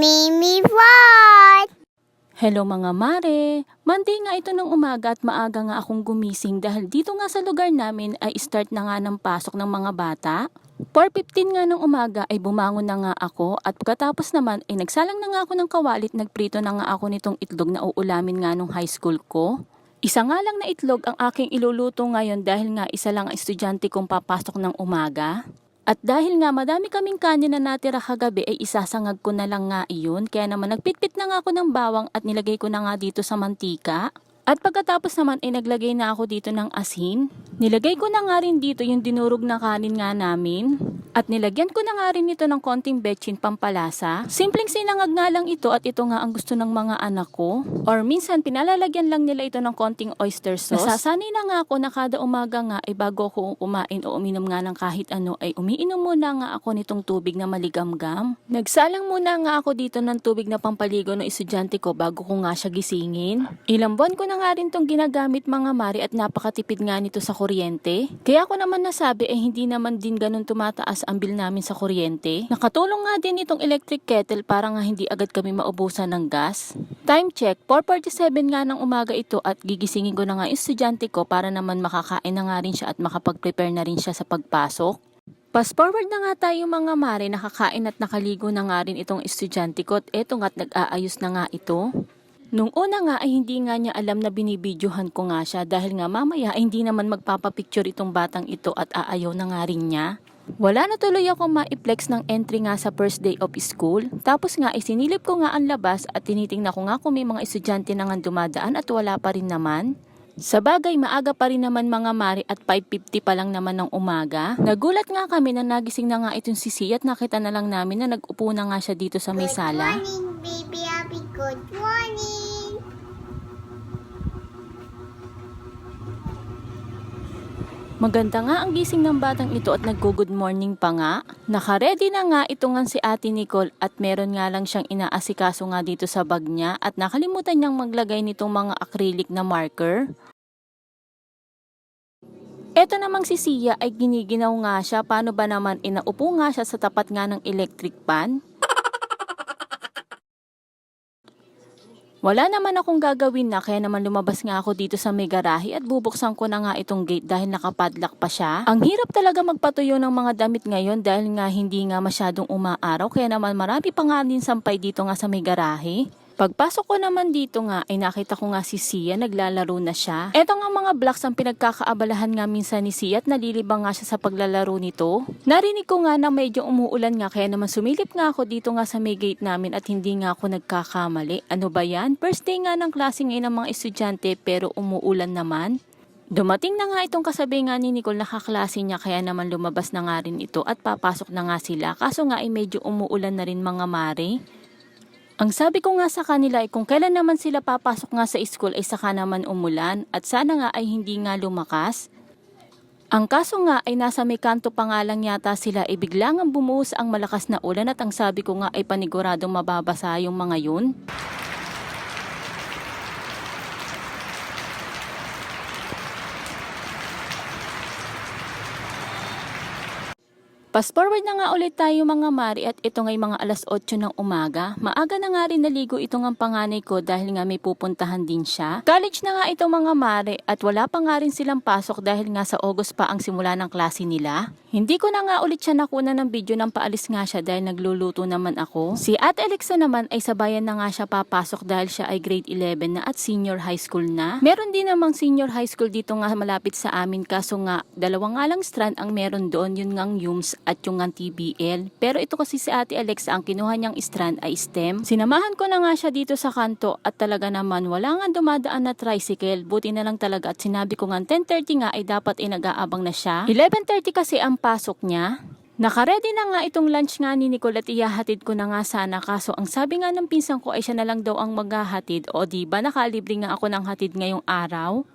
Mimi Fart! Hello mga mare! Monday nga ito ng umaga at maaga nga akong gumising dahil dito nga sa lugar namin ay start na nga ng pasok ng mga bata. 4.15 nga ng umaga ay bumangon na nga ako at pagkatapos naman ay nagsalang na nga ako ng kawalit, nagprito na nga ako nitong itlog na uulamin nga nung high school ko. Isa nga lang na itlog ang aking iluluto ngayon dahil nga isa lang ang estudyante kong papasok ng umaga. At dahil nga madami kaming kanin na natira kagabi ay isasangag ko na lang nga iyon. Kaya naman nagpitpit na nga ako ng bawang at nilagay ko na nga dito sa mantika. At pagkatapos naman ay naglagay na ako dito ng asin. Nilagay ko na nga rin dito yung dinurog na kanin nga namin. At nilagyan ko na nga rin ito ng konting betchin pampalasa. Simpleng sinangag nga lang ito at ito nga ang gusto ng mga anak ko. Or minsan pinalalagyan lang nila ito ng konting oyster sauce. Nasasanay na nga ako na kada umaga nga ay bago ako kumain o uminom nga ng kahit ano ay umiinom muna nga ako nitong tubig na maligamgam. Nagsalang muna nga ako dito ng tubig na pampaligo ng estudyante ko bago ko nga siya gisingin. Ilang buwan ko na nga rin tong ginagamit mga mari at napakatipid nga nito sa kuryente. Kaya ako naman nasabi ay hindi naman din ganun tumataas ang bill namin sa kuryente. Nakatulong nga din itong electric kettle para nga hindi agad kami maubusan ng gas. Time check, 4.47 nga ng umaga ito at gigisingin ko na nga yung estudyante ko para naman makakain na nga rin siya at makapag-prepare na rin siya sa pagpasok. Fast forward na nga tayo mga mare, nakakain at nakaligo na nga rin itong estudyante ko at eto nga't nag-aayos na nga ito. Nung una nga ay hindi nga niya alam na binibidyohan ko nga siya dahil nga mamaya ay hindi naman magpapapicture itong batang ito at aayaw na nga rin niya. Wala na tuloy ako ma-flex ng entry nga sa first day of school. Tapos nga isinilip ko nga ang labas at tinitingnan ko nga kung may mga estudyante na nga dumadaan at wala pa rin naman. Sa bagay, maaga pa rin naman mga mari at 5.50 pa lang naman ng umaga. Nagulat nga kami na nagising na nga itong si Sia at nakita na lang namin na nag-upo na nga siya dito sa may sala. Good morning, baby Abby. Good morning. Maganda nga ang gising ng batang ito at naggo-good morning pa nga. Nakaredy na nga ito nga si Ate Nicole at meron nga lang siyang inaasikaso nga dito sa bag niya at nakalimutan niyang maglagay nitong mga acrylic na marker. Eto namang si Sia ay giniginaw nga siya paano ba naman inaupo nga siya sa tapat nga ng electric pan. Wala naman akong gagawin na kaya naman lumabas nga ako dito sa may garahe at bubuksan ko na nga itong gate dahil nakapadlock pa siya. Ang hirap talaga magpatuyo ng mga damit ngayon dahil nga hindi nga masyadong umaaraw kaya naman marami pa nga din sampay dito nga sa may garahe. Pagpasok ko naman dito nga ay nakita ko nga si Sia naglalaro na siya. Eto nga mga blocks ang pinagkakaabalahan nga minsan ni Sia at nalilibang nga siya sa paglalaro nito. Narinig ko nga na medyo umuulan nga kaya naman sumilip nga ako dito nga sa may gate namin at hindi nga ako nagkakamali. Ano ba yan? First day nga ng klase ngayon ng mga estudyante pero umuulan naman. Dumating na nga itong kasabi nga ni Nicole na kaklase niya kaya naman lumabas na nga rin ito at papasok na nga sila. Kaso nga ay medyo umuulan na rin mga mare. Ang sabi ko nga sa kanila ay kung kailan naman sila papasok nga sa school ay saka naman umulan at sana nga ay hindi nga lumakas. Ang kaso nga ay nasa may kanto pa nga lang yata sila ay biglang ang bumuhos ang malakas na ulan at ang sabi ko nga ay paniguradong mababasa yung mga yun. Fast forward na nga ulit tayo mga mari at ito ngay mga alas 8 ng umaga. Maaga na nga rin naligo itong ang panganay ko dahil nga may pupuntahan din siya. College na nga ito mga mari at wala pa nga rin silang pasok dahil nga sa August pa ang simula ng klase nila. Hindi ko na nga ulit siya nakuna ng video nang paalis nga siya dahil nagluluto naman ako. Si Ate Alexa naman ay sabayan na nga siya papasok dahil siya ay grade 11 na at senior high school na. Meron din namang senior high school dito nga malapit sa amin kaso nga dalawa nga lang strand ang meron doon yun ngang UMS at yung ngang TBL. Pero ito kasi si Ate Alexa ang kinuha niyang strand ay STEM. Sinamahan ko na nga siya dito sa kanto at talaga naman wala nga dumadaan na tricycle. Buti na lang talaga at sinabi ko nga 10.30 nga ay dapat ay nag-aabang na siya. 11.30 kasi ang pasok niya. Nakaredy na nga itong lunch nga ni Nicole at iyahatid ko na nga sana kaso ang sabi nga ng pinsan ko ay siya na lang daw ang maghahatid o di ba nakalibre nga ako ng hatid ngayong araw.